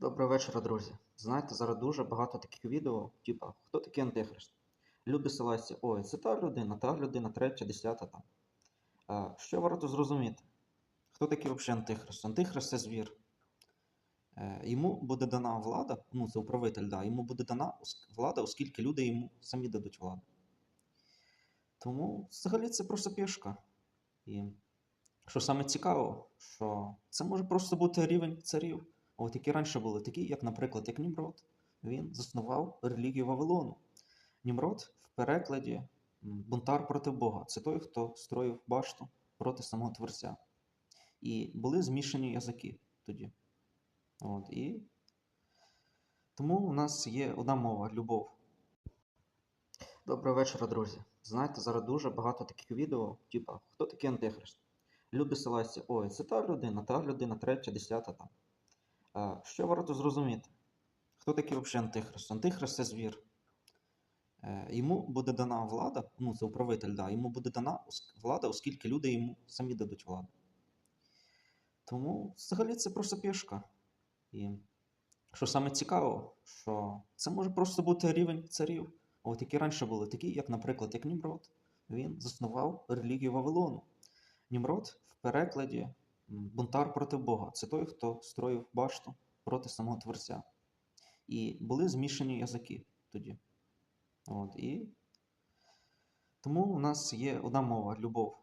Доброго вечора, друзі. Знаєте, зараз дуже багато таких відео, типа, хто такий антихрист? Люди селесті, ой, це та людина, та людина, третя, десята там. А, що варто зрозуміти? Хто такий взагалі антихрист? Антихрист це звір. Е, йому буде дана влада, ну це управитель, да, йому буде дана влада, оскільки люди йому самі дадуть владу. Тому взагалі це просто пішка. І що саме цікаво, що це може просто бути рівень царів. От які раніше були, такі, як, наприклад, як Німрод. Він заснував релігію Вавилону. Німрод в перекладі бунтар проти Бога. Це той, хто строїв башту проти самого Творця. І були змішані язики тоді. От, і тому у нас є одна мова любов. Доброго вечора, друзі. Знаєте, зараз дуже багато таких відео, типа, хто такий антихрист? Люди селесті, ой, це та людина, та людина, третя, десята там. Що варто зрозуміти? Хто такий взагалі антихрист? Антихрист це звір. Е, йому буде дана влада, ну це управитель, да, йому буде дана влада, оскільки люди йому самі дадуть владу. Тому взагалі це просто пішка. І що саме цікаво, що це може просто бути рівень царів. От які раніше були, такі, як, наприклад, як Німрод. Він заснував релігію Вавилону. Німрод в перекладі бунтар проти Бога. Це той, хто строїв башту проти самого Творця. І були змішані язики тоді. От, і тому у нас є одна мова любов.